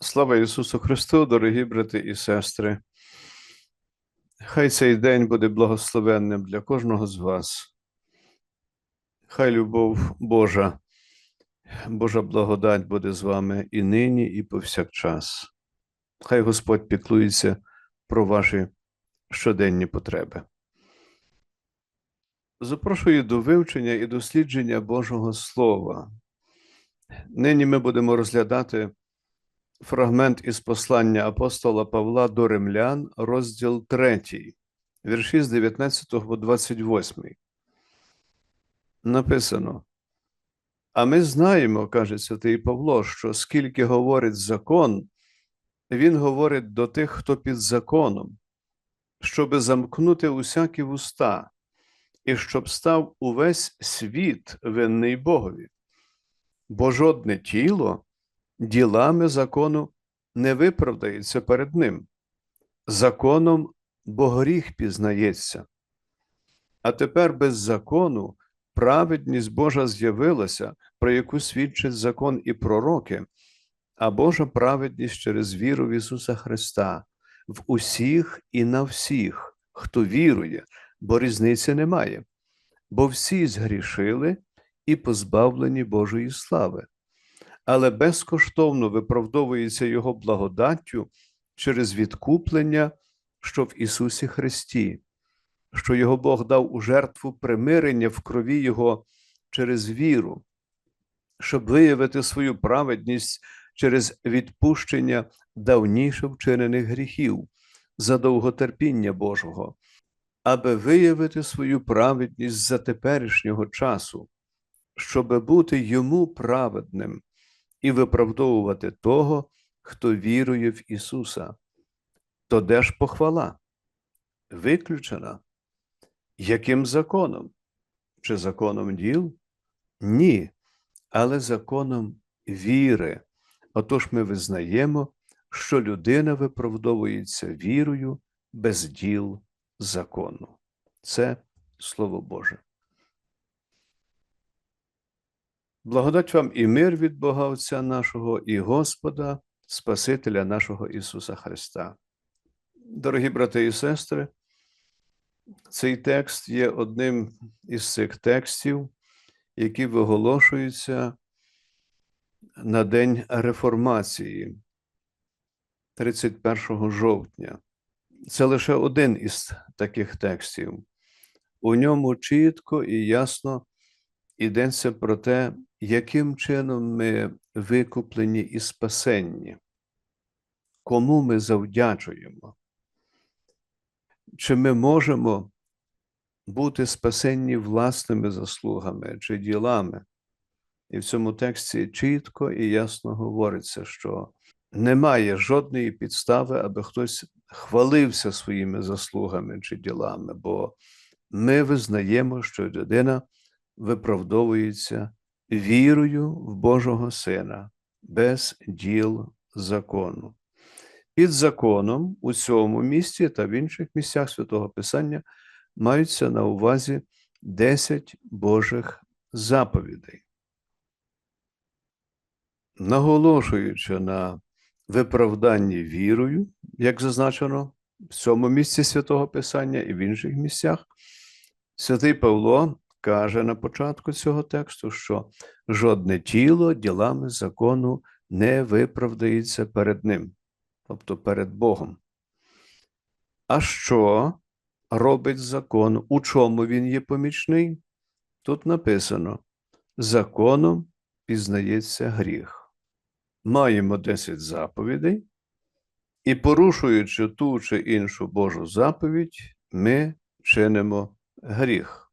Слава Ісусу Христу, дорогі брати і сестри. Хай цей день буде благословенним для кожного з вас. Хай любов Божа, Божа благодать буде з вами і нині, і повсякчас. Хай Господь піклується про ваші щоденні потреби. Запрошую до вивчення і дослідження Божого Слова. Нині ми будемо розглядати фрагмент із послання апостола Павла до римлян, розділ 3, вірші з 19 по 28. Написано: А ми знаємо, каже святий Павло, що скільки говорить закон, він говорить до тих, хто під законом, щоби замкнути усякі вуста, і щоб став увесь світ винний Богові. Бо жодне тіло ділами закону не виправдається перед ним. Законом бо гріх пізнається. А тепер без закону праведність Божа з'явилася, про яку свідчить закон і пророки, а Божа праведність через віру в Ісуса Христа в усіх і на всіх, хто вірує, бо різниці немає, бо всі згрішили і позбавлені Божої слави але безкоштовно виправдовується Його благодаттю через відкуплення, що в Ісусі Христі, що Його Бог дав у жертву примирення в крові Його через віру, щоб виявити свою праведність через відпущення давніше вчинених гріхів, за довготерпіння Божого, аби виявити свою праведність за теперішнього часу, щоби бути йому праведним і виправдовувати того, хто вірує в Ісуса. То де ж похвала? Виключена. Яким законом? Чи законом діл? Ні, але законом віри. Отож ми визнаємо, що людина виправдовується вірою без діл закону. Це Слово Боже. Благодать вам і мир від Бога Отця нашого і Господа, Спасителя нашого Ісуса Христа. Дорогі брати і сестри, цей текст є одним із цих текстів, які виголошуються на День Реформації 31 жовтня. Це лише один із таких текстів. У ньому чітко і ясно йдеться про те, яким чином ми викуплені і спасенні, кому ми завдячуємо, чи ми можемо бути спасенні власними заслугами чи ділами. І в цьому тексті чітко і ясно говориться, що немає жодної підстави, аби хтось хвалився своїми заслугами чи ділами, бо ми визнаємо, що людина виправдовується вірою в Божого Сина без діл закону. Під законом у цьому місці та в інших місцях святого Писання маються на увазі 10 Божих заповідей. Наголошуючи на виправданні вірою, як зазначено в цьому місці святого Писання і в інших місцях, святий Павло каже на початку цього тексту, що жодне тіло ділами закону не виправдається перед ним, тобто перед Богом. А що робить закон? У чому він є помічний? Тут написано: законом пізнається гріх. Маємо 10 заповідей, і, порушуючи ту чи іншу Божу заповідь, ми чинимо гріх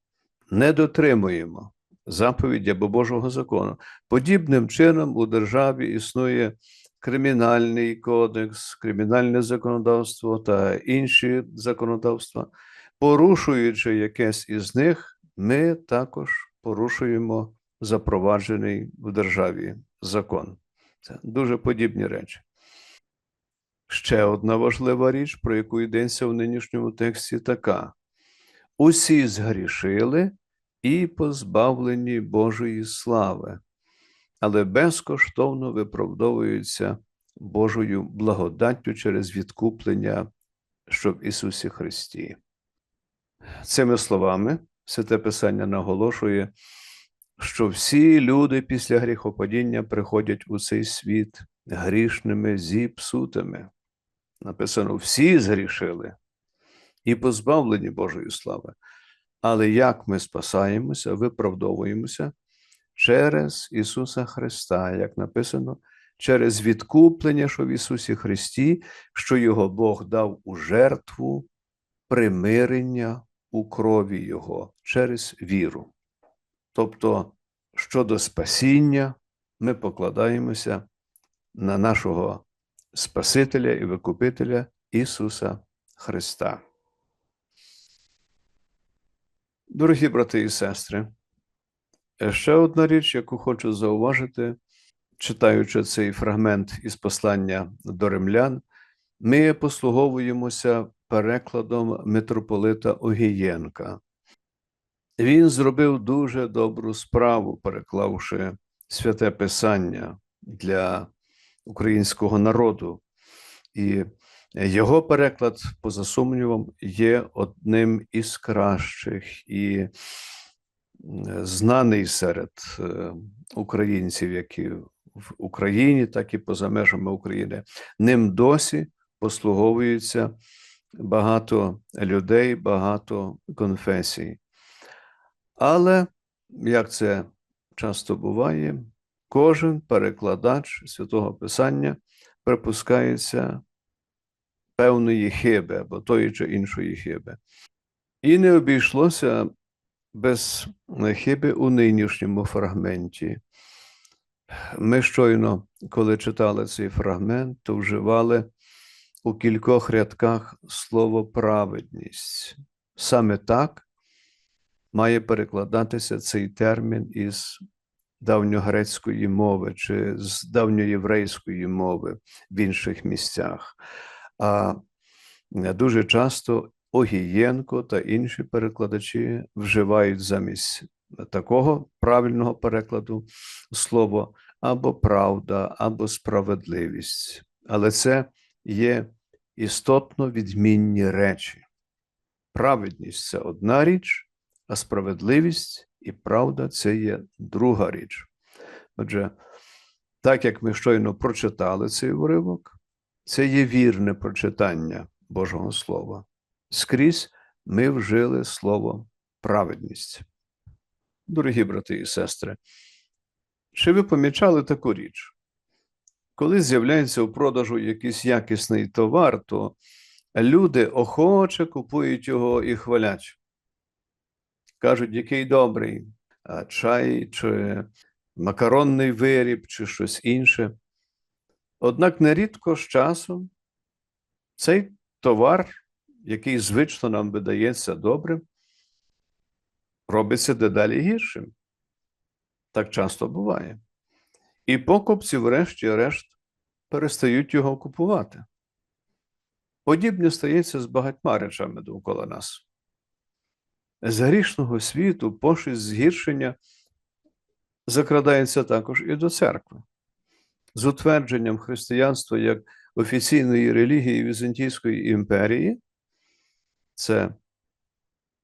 не дотримуємо заповіді або Божого закону. Подібним чином у державі існує кримінальний кодекс, кримінальне законодавство та інші законодавства. Порушуючи якесь із них, ми також порушуємо запроваджений в державі закон. Це дуже подібні речі. Ще одна важлива річ, про яку йдеться в нинішньому тексті, така: усі згрішили і позбавлені Божої слави, але безкоштовно виправдовуються Божою благодаттю через відкуплення, що в Ісусі Христі. Цими словами Святе Писання наголошує, що всі люди після гріхопадіння приходять у цей світ грішними зіпсутими. Написано: всі згрішили і позбавлені Божої слави. Але як ми спасаємося, виправдовуємося через Ісуса Христа, як написано, через відкуплення, що в Ісусі Христі, що Його Бог дав у жертву примирення у крові Його через віру. Тобто, щодо спасіння, ми покладаємося на нашого Спасителя і Викупителя Ісуса Христа. Дорогі брати і сестри, ще одна річ, яку хочу зауважити, читаючи цей фрагмент із послання до римлян, ми послуговуємося перекладом митрополита Огієнка. Він зробив дуже добру справу, переклавши святе Писання для українського народу. І його переклад, поза сумнівом, є одним із кращих і знаний серед е, українців, які в Україні, так і поза межами України. Ним досі послуговуються багато людей, багато конфесій. Але, як це часто буває, кожен перекладач святого Писання припускається певної хиби або тої чи іншої хиби. І не обійшлося без хиби у нинішньому фрагменті. Ми щойно, коли читали цей фрагмент, то вживали у кількох рядках слово праведність. Саме так має перекладатися цей термін із давньогрецької мови чи з давньоєврейської мови в інших місцях. А дуже часто Огієнко та інші перекладачі вживають замість такого правильного перекладу слово або правда, або справедливість. Але це є істотно відмінні речі. Праведність це одна річ, а справедливість і правда це є друга річ. Отже, так як ми щойно прочитали цей уривок, це є вірне прочитання Божого Слова. Скрізь ми вжили слово праведність. Дорогі брати і сестри, чи ви помічали таку річ? Коли з'являється у продажу якийсь якісний товар, то люди охоче купують його і хвалять. Кажуть, який добрий чай, чи макаронний виріб, чи щось інше. Однак нерідко з часом цей товар, який звично нам видається добрим, робиться дедалі гіршим. Так часто буває. І покупці, врешті-решт, перестають його купувати. Подібне стається з багатьма речами довкола нас. З грішного світу пошість згіршення закрадається також і до церкви. З утвердженням християнства як офіційної релігії Візантійської імперії, це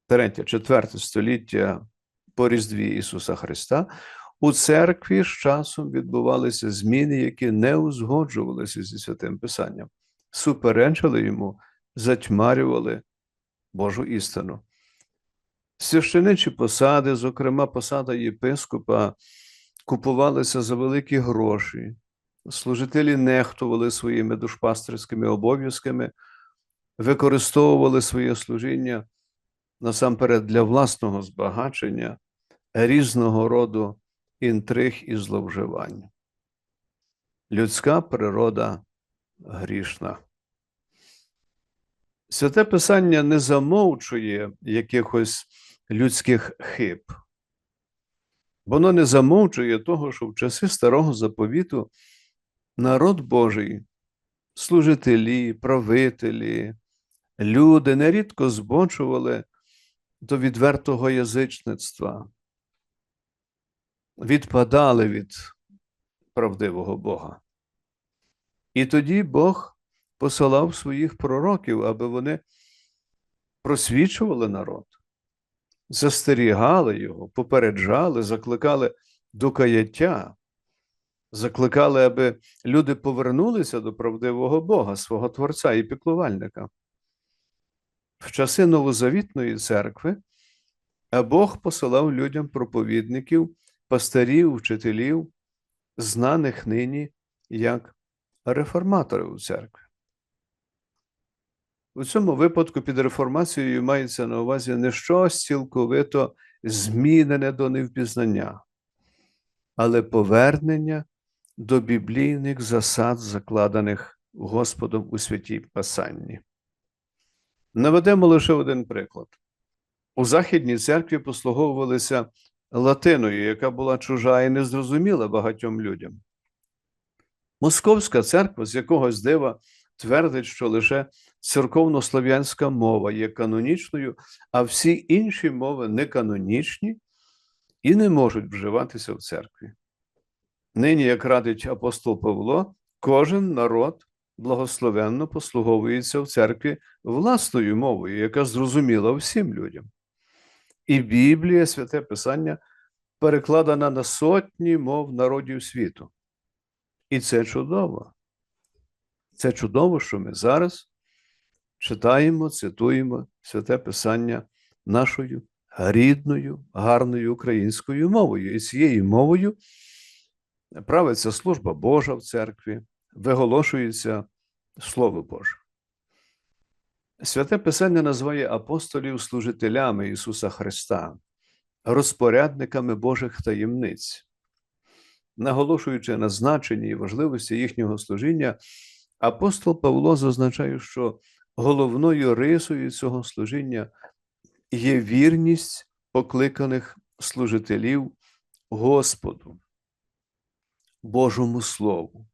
3-4 століття по Різдві Ісуса Христа, у церкві з часом відбувалися зміни, які не узгоджувалися зі святим Писанням, суперечили йому, затьмарювали Божу істину. Священичі посади, зокрема, посада єпископа, купувалися за великі гроші, служителі нехтували своїми душпастерськими обов'язками, використовували своє служіння насамперед для власного збагачення різного роду інтриг і зловживань. Людська природа грішна. Святе Писання не замовчує якихось людських хиб. Воно не замовчує того, що в часи старого заповіту народ Божий, служителі, правителі, люди нерідко збочували до відвертого язичництва, відпадали від правдивого Бога. І тоді Бог посилав своїх пророків, аби вони просвічували народ, застерігали його, попереджали, закликали до каяття, закликали, аби люди повернулися до правдивого Бога, свого Творця і піклувальника. В часи Новозавітної церкви Бог посилав людям проповідників, пастирів, вчителів, знаних нині як реформатори у церкві. У цьому випадку під реформацією мається на увазі не щось цілковито змінене до невпізнання, але повернення до біблійних засад, закладених Господом у святій Писанні. Наведемо лише один приклад. У Західній церкві послуговувалися латиною, яка була чужа і незрозуміла багатьом людям. Московська церква з якогось дива твердить, що лише церковнослов'янська мова є канонічною, а всі інші мови не канонічні і не можуть вживатися в церкві. Нині, як радить апостол Павло, кожен народ благословенно послуговується в церкві власною мовою, яка зрозуміла всім людям. І Біблія, святе Писання, перекладена на сотні мов народів світу. І це чудово. Це чудово, що ми зараз читаємо, цитуємо святе Писання нашою рідною, гарною українською мовою. І цією мовою правиться служба Божа в церкві, виголошується Слово Боже. Святе Писання називає апостолів служителями Ісуса Христа, розпорядниками Божих таємниць. Наголошуючи на значенні і важливості їхнього служіння, апостол Павло зазначає, що головною рисою цього служіння є вірність покликаних служителів Господу, Божому Слову.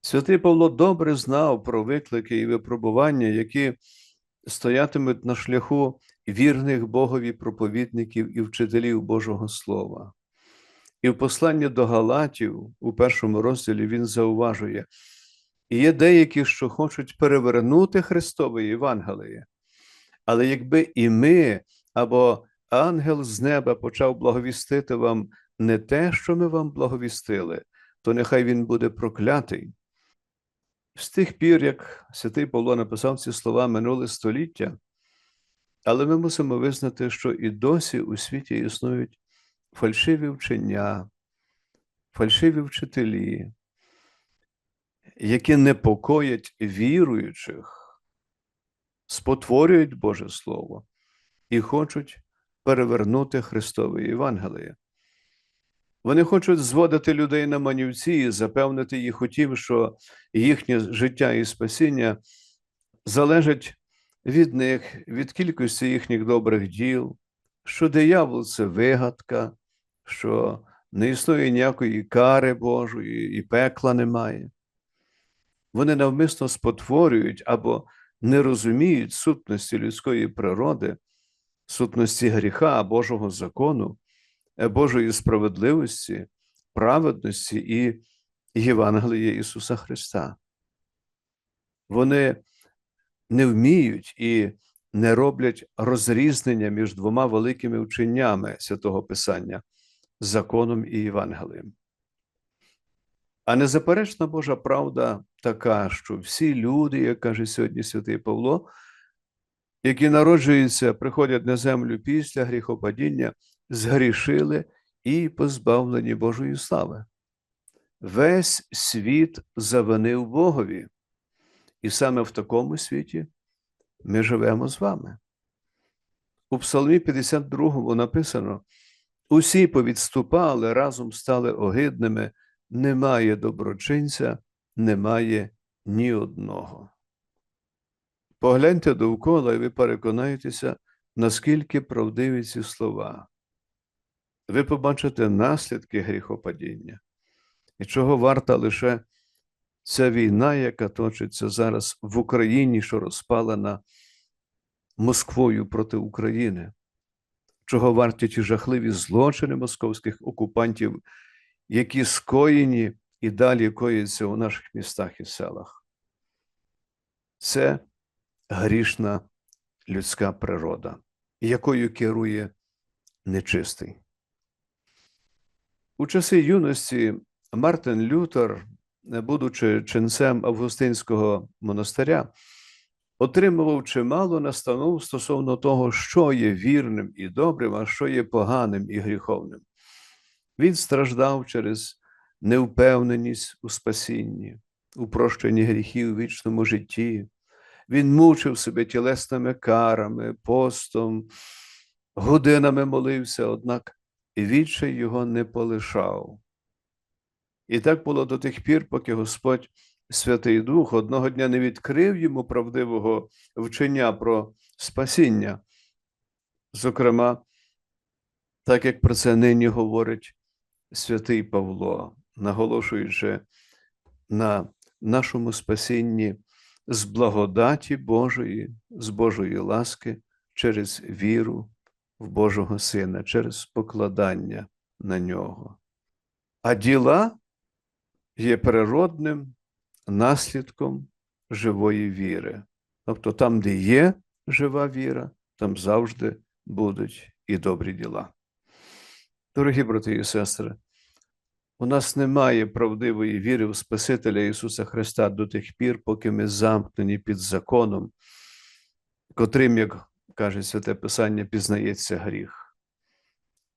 Святий Павло добре знав про виклики і випробування, які стоятимуть на шляху вірних Богові проповідників і вчителів Божого Слова. І в посланні до Галатів у першому розділі він зауважує: є деякі, що хочуть перевернути Христове Євангеліє, але якби і ми або ангел з неба почав благовістити вам не те, що ми вам благовістили, то нехай він буде проклятий. З тих пір, як святий Павло написав ці слова минуле століття, але ми мусимо визнати, що і досі у світі існують фальшиві вчення, фальшиві вчителі, які непокоять віруючих, спотворюють Боже Слово і хочуть перевернути Христове Євангеліє. Вони хочуть зводити людей на манівці і запевнити їх у тім, що їхнє життя і спасіння залежать від них, від кількості їхніх добрих діл, що диявол це вигадка, що не існує ніякої кари Божої і пекла немає. Вони навмисно спотворюють або не розуміють сутності людської природи, сутності гріха Божого закону. Е, Божої справедливості, праведності і Євангелія Ісуса Христа. Вони не вміють і не роблять розрізнення між двома великими вченнями святого Писання законом і Євангелієм. А незаперечна Божа правда така, що всі люди, як каже сьогодні святий Павло, які народжуються, приходять на землю після гріхопадіння, згрішили і позбавлені Божої слави. Весь світ завинив Богові, і саме в такому світі ми живемо з вами. У Псалмі 52 написано: усі повідступали, разом стали огидними, немає доброчинця, немає ні одного. Погляньте довкола, і ви переконаєтеся, наскільки правдиві ці слова ви побачите наслідки гріхопадіння, і чого варта лише ця війна, яка точиться зараз в Україні, що розпалена Москвою проти України, чого варті ті жахливі злочини московських окупантів, які скоєні і далі коїться у наших містах і селах. Це грішна людська природа, якою керує нечистий. У часи юності Мартин Лютер, будучи ченцем Августинського монастиря, отримував чимало настанов стосовно того, що є вірним і добрим, а що є поганим і гріховним. Він страждав через невпевненість у спасінні, у прощенні гріхів у вічному житті. Він мучив себе тілесними карами, постом, годинами молився, однак відчай його не полишав. І так було до тих пір, поки Господь Святий Дух одного дня не відкрив йому правдивого вчення про спасіння. Зокрема, так як про це нині говорить святий Павло, наголошуючи на нашому спасінні з благодаті Божої, з Божої ласки через віру в Божого Сина, через покладання на нього. А діла є природним наслідком живої віри. Тобто там, де є жива віра, там завжди будуть і добрі діла. Дорогі брати і сестри, у нас немає правдивої віри в Спасителя Ісуса Христа до тих пір, поки ми замкнені під законом, котрим, як каже Святе Писання, пізнається гріх.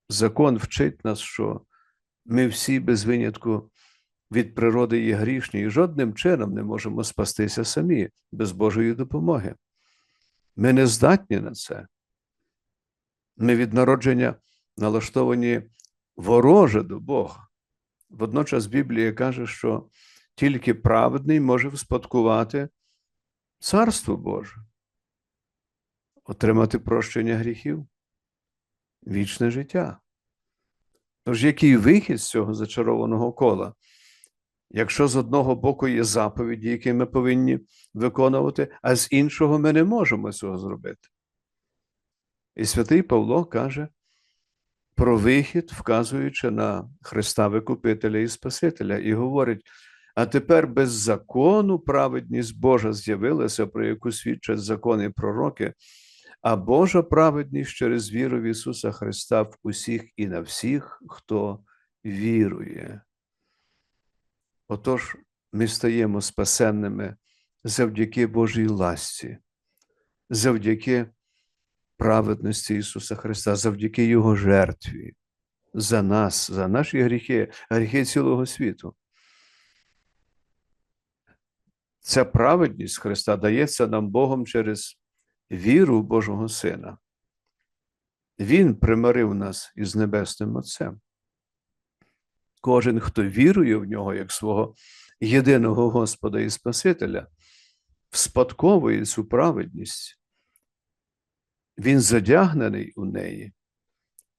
Закон вчить нас, що ми всі без винятку від природи є грішні і жодним чином не можемо спастися самі без Божої допомоги. Ми не здатні на це. Ми від народження налаштовані вороже до Бога. Водночас Біблія каже, що тільки праведний може вспадкувати Царство Боже, отримати прощення гріхів, вічне життя. Тож, який вихід з цього зачарованого кола? Якщо з одного боку є заповіді, які ми повинні виконувати, а з іншого ми не можемо цього зробити. І святий Павло каже про вихід, вказуючи на Христа Викупителя і Спасителя, і говорить: а тепер без закону праведність Божа з'явилася, про яку свідчать закони і пророки, а Божа праведність через віру в Ісуса Христа в усіх і на всіх, хто вірує. Отож, ми стаємо спасенними завдяки Божій ласці, завдяки праведності Ісуса Христа, завдяки Його жертві, за нас, за наші гріхи, гріхи цілого світу. Ця праведність Христа дається нам Богом через віру в Божого Сина. Він примирив нас із Небесним Отцем. Кожен, хто вірує в нього як свого єдиного Господа і Спасителя, вспадковує цю праведність. Він задягнений у неї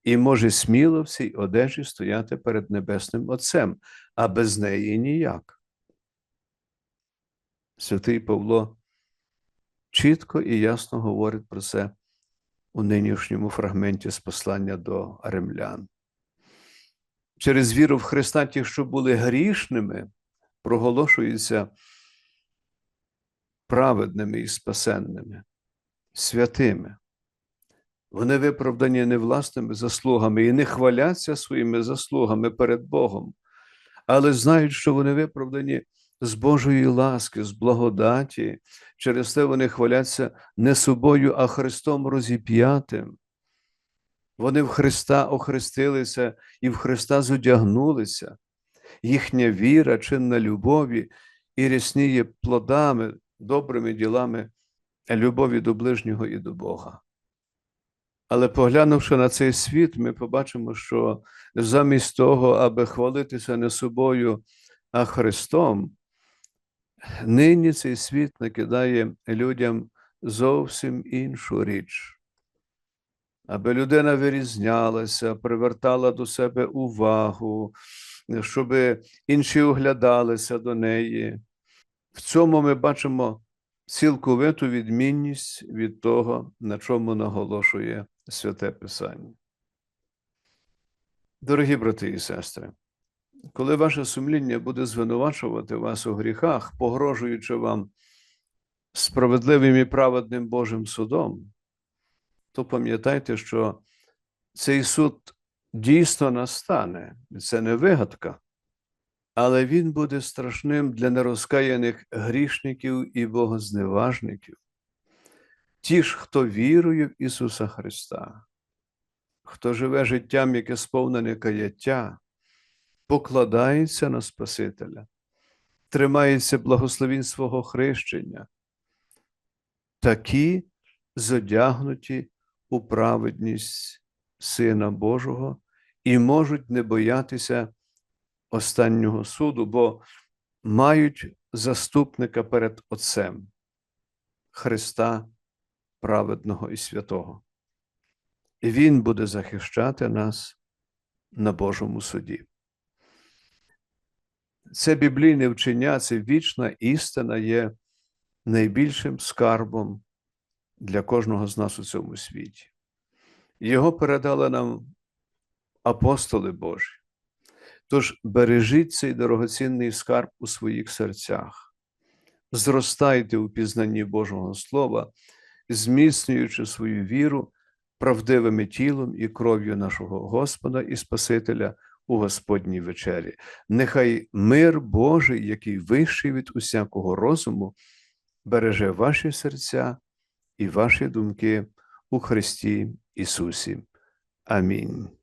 і може сміло в цій одежі стояти перед Небесним Отцем, а без неї ніяк. Святий Павло чітко і ясно говорить про це у нинішньому фрагменті з послання до римлян через віру в Христа, ті, що були грішними, проголошуються праведними і спасенними, святими. Вони виправдані не власними заслугами і не хваляться своїми заслугами перед Богом, але знають, що вони виправдані з Божої ласки, з благодаті. Через те вони хваляться не собою, а Христом розіп'ятим. Вони в Христа охрестилися і в Христа зодягнулися. Їхня віра, чинна любові і рясніє плодами, добрими ділами любові до ближнього і до Бога. Але поглянувши на цей світ, ми побачимо, що замість того, аби хвалитися не собою, а Христом, нині цей світ накидає людям зовсім іншу річ аби людина вирізнялася, привертала до себе увагу, щоб інші оглядалися до неї. В цьому ми бачимо цілковиту відмінність від того, на чому наголошує святе Писання. Дорогі брати і сестри, Коли ваше сумління буде звинувачувати вас у гріхах, погрожуючи вам справедливим і праведним Божим судом, то пам'ятайте, що цей суд дійсно настане, це не вигадка, але він буде страшним для нерозкаяних грішників і богозневажників. Ті ж, хто вірує в Ісуса Христа, хто живе життям, яке сповнене каяття, покладається на Спасителя, тримається благословінь свого хрещення, такі зодягнуті у праведність Сина Божого і можуть не боятися останнього суду, бо мають заступника перед Отцем Христа праведного і святого. І Він буде захищати нас на Божому суді. Це біблійне вчення, це вічна істина є найбільшим скарбом для кожного з нас у цьому світі. Його передали нам апостоли Божі. Тож бережіть цей дорогоцінний скарб у своїх серцях, зростайте у пізнанні Божого Слова, зміцнюючи свою віру правдивими тілом і кров'ю нашого Господа і Спасителя у Господній вечері. Нехай мир Божий, який вищий від усякого розуму, береже ваші серця і ваші думки у Христі Ісусі. Амінь.